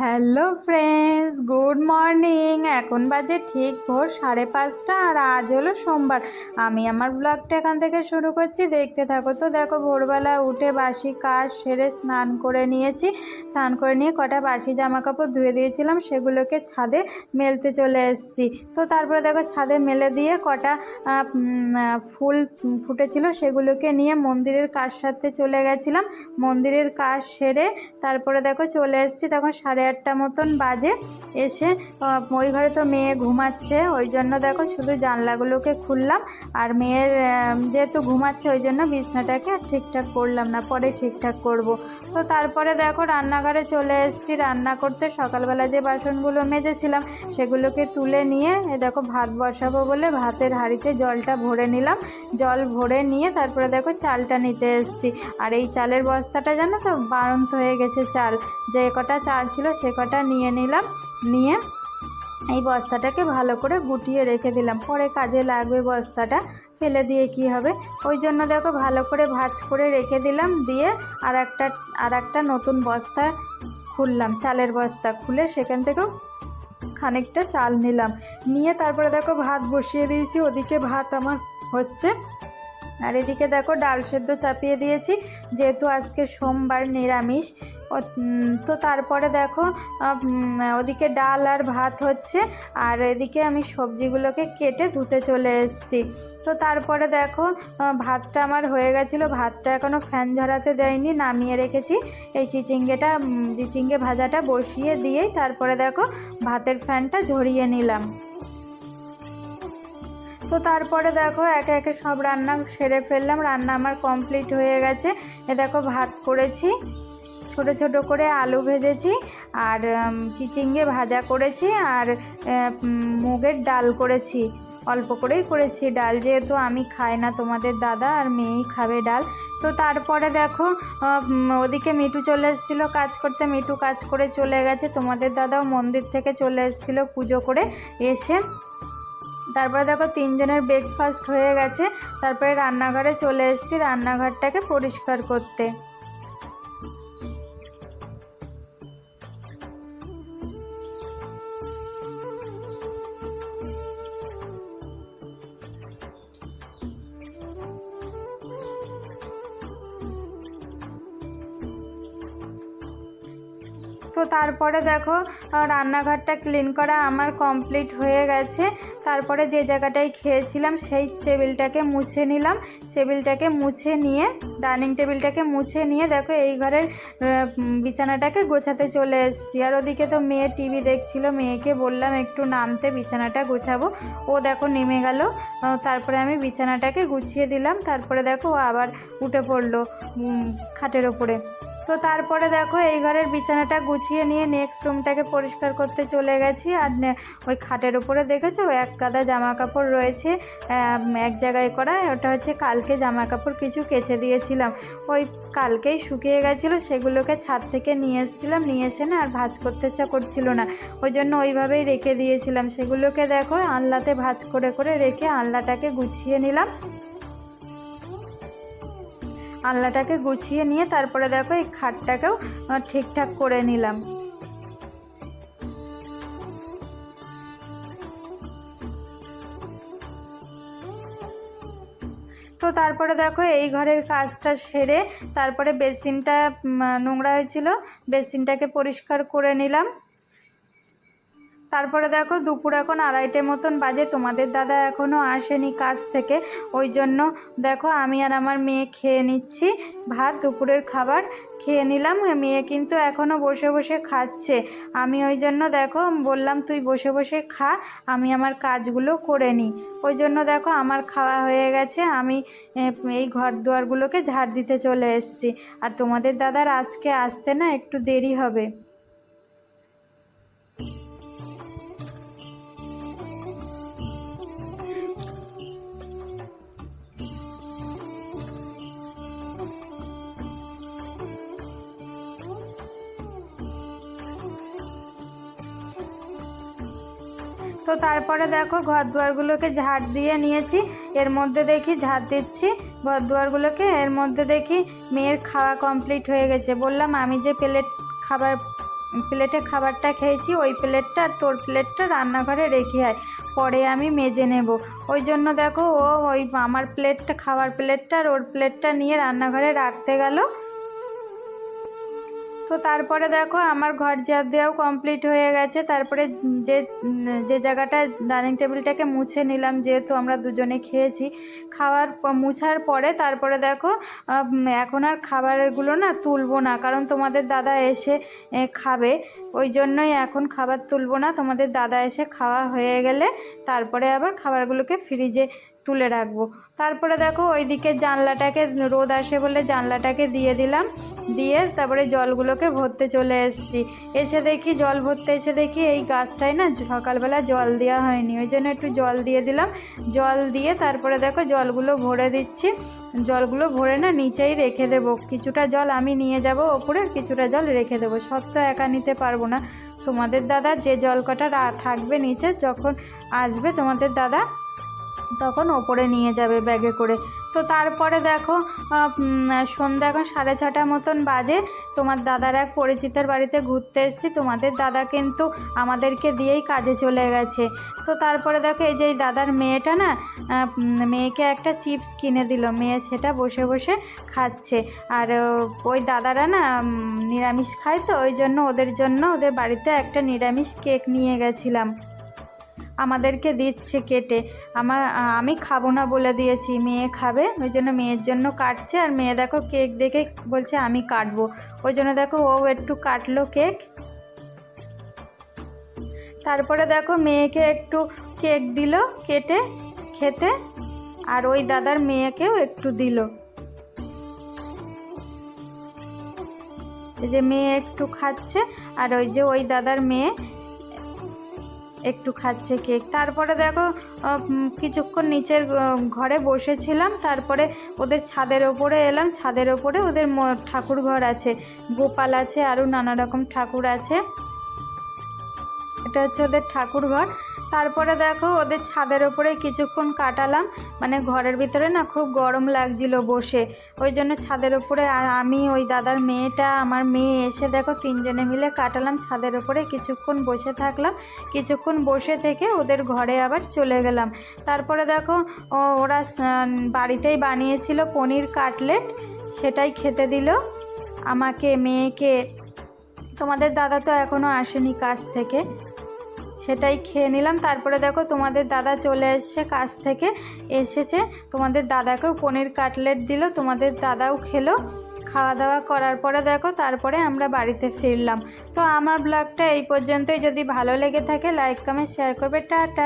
Hello friends, good morning. এখন বাজে ঠিক ভোর সাড়ে পাঁচটা আর আজ হলো সোমবার। আমি আমার ব্লগটা এখান থেকে শুরু করছি। দেখতে থাকো তো, দেখো ভোরবেলা উঠে বাসি কাজ সেরে স্নান করে নিয়েছি। স্নান করে নিয়ে কটা বাসি জামা কাপড় ধুয়ে দিয়েছিলাম, সেগুলোকে ছাদে মেলতে চলে এসেছি। তো তারপরে দেখো ছাদে মেলে দিয়ে কটা ফুল ফুটেছিল, সেগুলোকে নিয়ে মন্দিরের কাজ সারতে চলে গেছিলাম। মন্দিরের কাজ সেরে তারপরে দেখো চলে এসেছি। তখন সাড়ে আটটা মতন বাজে। এসে ওই ঘরে তো মেয়ে ঘুমাচ্ছে। ওই জন্য দেখো শুধু জানলাগুলোকে খুললাম। আর মেয়ের যেহেতু ঘুমাচ্ছে, ওই জন্য বিছনাটাকে আর ঠিকঠাক করলাম না। পরে ঠিকঠাক করব। তো তারপরে দেখো রান্নাঘরে চলে এসেছি। রান্না করতে সকালবেলা যে বাসনগুলো মেজেছিলাম, সেগুলোকে তুলে নিয়ে, এ দেখো ভাত বসাবো বলে ভাতের হাঁড়িতে জলটা ভরে নিলাম। জল ভরে নিয়ে তারপরে দেখো চালটা নিতে এসেছি। আর এই চালের বস্তাটা জানো তো বাড়ন্ত হয়ে গেছে চাল। যে কটা চাল ছিল সে কটা নিয়ে নিলাম, নিয়ে এই বস্তাটাকে ভালো করে গুটিয়ে রেখে দিলাম। পরে কাজে লাগবে বস্তাটা, ফেলে দিয়ে কি হবে? ওই জন্য দেখো ভালো করে ভাজ করে রেখে দিলাম, দিয়ে আর একটা আর একটা নতুন বস্তা খুললাম, চালের বস্তা খুলে সেখান থেকেও খানিকটা চাল নিলাম। নিয়ে তারপরে দেখো ভাত বসিয়ে দিয়েছি, ওদিকে ভাত আমার হচ্ছে আর এদিকে দেখো ডাল সেদ্ধ চাপিয়ে দিয়েছি, যেহেতু আজকে সোমবার নিরামিষ তো তারপরে দেখো ওদিকে ডাল আর ভাত হচ্ছে, আর এদিকে আমি সবজিগুলোকে কেটে ধুতে চলে এসেছি। তো তারপরে দেখো ভাতটা আমার হয়ে গেছিল, ভাতটা এখনও ফ্যান ঝরাতে দেয়নি, নামিয়ে রেখেছি। এই চিচিঙ্গেটা চিচিঙ্গে ভাজাটা বসিয়ে দিয়েই তারপরে দেখো, ভাতের ফ্যানটা ঝরিয়ে নিলাম। তো তারপরে দেখো একে একে সব রান্না সেরে ফেললাম। রান্না আমার কমপ্লিট হয়ে গেছে। এ দেখো ভাত করেছি, ছোট ছোট করে আলু ভেজেছি, আর চিচিঙ্গে ভাজা করেছি, আর মুগের ডাল করেছি। অল্প করেই করেছি ডাল, যেহেতু আমি খাই না, তোমাদের দাদা আর মেয়েই খাবে ডাল। তো তারপরে দেখো ওদিকে মিঠু চলে এসেছিল কাজ করতে। মিঠু কাজ করে চলে গেছে। তোমাদের দাদাও মন্দির থেকে চলে এসেছিল পুজো করে এসে। তারপরে দেখো তিনজনের ব্রেকফাস্ট হয়ে গেছে তারপরে রান্নাঘরে চলে এসেছি রান্নাঘরটাকে পরিষ্কার করতে। তো তারপরে দেখো রান্নাঘরটা ক্লিন করা আমার কমপ্লিট হয়ে গেছে। তারপরে যে জায়গাটায় খেয়েছিলাম, সেই টেবিলটাকে মুছে নিলাম। টেবিলটাকে মুছে নিয়ে ডাইনিং টেবিলটাকে মুছে নিয়ে দেখো, এই ঘরের বিছানাটাকে গোছাতে চলে এসেছি। আর ওদিকে তো মেয়ে টিভি দেখছিল, মেয়েকে বললাম, একটু নামতে বিছানাটা গোছাবো। ও দেখো নেমে গেল। তারপরে আমি বিছানাটাকে গুছিয়ে দিলাম। তারপরে দেখো ও আবার উঠে পড়ল খাটের ওপরে। তো তারপরে দেখো এই ঘরের বিছানাটা গুছিয়ে নিয়ে নেক্সট রুমটাকে পরিষ্কার করতে চলে গেছি। আর ওই খাটের উপরে দেখেছ? এক গাদা জামা কাপড় রয়েছে এক জায়গায় করা। ওটা হচ্ছে কালকে জামা কাপড় কিছু কেচে দিয়েছিলাম। ওই কালকেই শুকিয়ে গেছিল, সেগুলোকে ছাদ থেকে নিয়ে এসেছিলাম। নিয়ে এসে না আর ভাজ করতে ইচ্ছা করছিল না। ওই জন্য ওইভাবেই রেখে দিয়েছিলাম। সেগুলোকে দেখো আনলাতে ভাজ করে করে রেখে আনলাটাকে গুছিয়ে নিলাম। আলনাটাকে গুছিয়ে নিয়ে তারপরে দেখো এই খাটটাকেও ঠিকঠাক করে নিলাম। তো তারপরে দেখো এই ঘরের কাজটা সেরে তারপরে বেসিনটা নোংরা হয়েছিল, বেসিনটাকে পরিষ্কার করে নিলাম। তারপরে দেখো দুপুর এখন আড়াইটে মতন বাজে, তোমাদের দাদা এখনও আসেনি কাজ থেকে, ওই জন্য দেখো আমি আর আমার মেয়ে খেয়ে নিচ্ছি ভাত, দুপুরের খাবার খেয়ে নিলাম, মেয়ে কিন্তু এখনও বসে বসে খাচ্ছে। আমি ওই জন্য দেখো বললাম, তুই বসে বসে খা, আমি আমার কাজগুলো করে নিই। ওই জন্য দেখো আমার খাওয়া হয়ে গেছে, আমি এই ঘর দুয়ারগুলোকে ঝাড় দিতে চলে এসেছি। আর তোমাদের দাদার আজকে আসতে না একটু দেরি হবে। তো তারপরে দেখো ঘর দুয়ারগুলোকে ঝাড় দিয়ে নিয়েছি। এর মধ্যে দেখি ঝাড় দিচ্ছি ঘর দুয়ারগুলোকে। এর মধ্যে দেখি মেয়ের খাওয়া কমপ্লিট হয়ে গেছে। বললাম, আমি যে প্লেট খাবার প্লেটে খাবারটা খেয়েছি, ওই প্লেটটা আর তোর প্লেটটা রান্নাঘরে রেখে আয়। পরে আমি মেজে নেব। ওই জন্য দেখো ও ওই আমার প্লেটটা খাবার প্লেটটা আর ওর প্লেটটা নিয়ে রান্নাঘরে রাখতে গেল। তো তারপরে দেখো আমার ঘর ঝাড় দেওয়াও কমপ্লিট হয়ে গেছে। তারপরে যে যে জায়গাটা ডাইনিং টেবিলটাকে মুছে নিলাম, যেহেতু আমরা দুজনে খেয়েছি। খাওয়ার মুছার পরে তারপরে দেখো এখন আর খাবারগুলো না তুলবো না, কারণ তোমাদের দাদা এসে খাবে। ওই জন্যই এখন খাবার তুলবো না, তোমাদের দাদা এসে খাওয়া হয়ে গেলে তারপরে আবার খাবারগুলোকে ফ্রিজে তুলে রাখব। তারপরে দেখো ওইদিকে জানলাটাকে, রোদ আসে বলে জানলাটাকে দিয়ে দিলাম। দিয়ে তারপরে জলগুলোকে ভরতে চলে এসেছি। এসে দেখি জল ভরতে এসে দেখি এই গাছটায় না সকালবেলা জল দেওয়া হয়নি। ওই জন্য একটু জল দিয়ে দিলাম। জল দিয়ে তারপরে দেখো জলগুলো ভরে দিচ্ছি। জলগুলো ভরে না নিচেই রেখে দেবো। কিছুটা জল আমি নিয়ে যাব ওপরে, কিছুটা জল রেখে দেবো। সব তো একা নিতে পারব না। তোমাদের দাদা যে জল কটা থাকবে নিচে, যখন আসবে তোমাদের দাদা তখন ওপরে নিয়ে যাবে ব্যাগে করে। তো তারপরে দেখো সন্ধ্যা এখন সাড়ে ছটা মতন বাজে। তোমার দাদার এক পরিচিতের বাড়িতে ঘুরতে এসেছি। তোমাদের দাদা কিন্তু আমাদেরকে দিয়েই কাজে চলে গেছে। তো তারপরে দেখো, এই যে এই দাদার মেয়েটা না মেয়েকে একটা চিপস কিনে দিল। মেয়ে সেটা বসে বসে খাচ্ছে। আর ওই দাদারা না নিরামিষ খায় তো, ওই জন্য ওদের জন্য ওদের বাড়িতে একটা নিরামিষ কেক নিয়ে গেছিলাম। আমাদেরকে দিচ্ছে কেটে। আমার আমি খাব না বলে দিয়েছি, মেয়ে খাবে, ওই জন্য মেয়ের জন্য কাটছে। আর মেয়ে দেখো কেক দেখে বলছে, আমি কাটবো। ওই জন্য দেখো ও একটু কাটলো কেক। তারপরে দেখো মেয়েকে একটু কেক দিল কেটে, খেতে। আর ওই দাদার মেয়েকেও একটু দিল। যে মেয়ে একটু খাচ্ছে, আর ওই যে ওই দাদার মেয়ে একটু খাচ্ছে কেক। তারপরে দেখো কিছুক্ষণ নিচের ঘরে বসেছিলাম। তারপরে ওদের ছাদের ওপরে এলাম। ছাদের ওপরে ওদের ঠাকুর ঘর আছে। গোপাল আছে, আরও নানা রকম ঠাকুর আছে। এটা হচ্ছে ওদের ঠাকুর ঘর। তারপরে দেখো ওদের ছাদের ওপরে কিছুক্ষণ কাটালাম। মানে ঘরের ভিতরে না খুব গরম লাগছিল বসে। ওই জন্য ছাদের ওপরে আর আমি, ওই দাদার মেয়েটা, আমার মেয়ে এসে দেখো তিনজনে মিলে কাটালাম। ছাদের ওপরে কিছুক্ষণ বসে থাকলাম। কিছুক্ষণ বসে থেকে ওদের ঘরে আবার চলে গেলাম। তারপরে দেখো ওরা বাড়িতেই বানিয়েছিল পনির কাটলেট। সেটাই খেতে দিল। আমাকে, মেয়েকে, তোমাদের দাদা তো এখনও আসেনি কাজ থেকে। সেটাই খেয়ে নিলাম। তারপরে দেখো তোমাদের দাদা চলে এসছে কাজ থেকে। এসেছে, তোমাদের দাদাকেও পনির কাটলেট দিল, তোমাদের দাদাও খেলো। খাওয়া দাওয়া করার পরে দেখো তারপরে আমরা বাড়িতে ফিরলাম। তো আমার ব্লগটা এই পর্যন্তই। যদি ভালো লেগে থাকে লাইক কমেন্ট শেয়ার করবে। টাটা।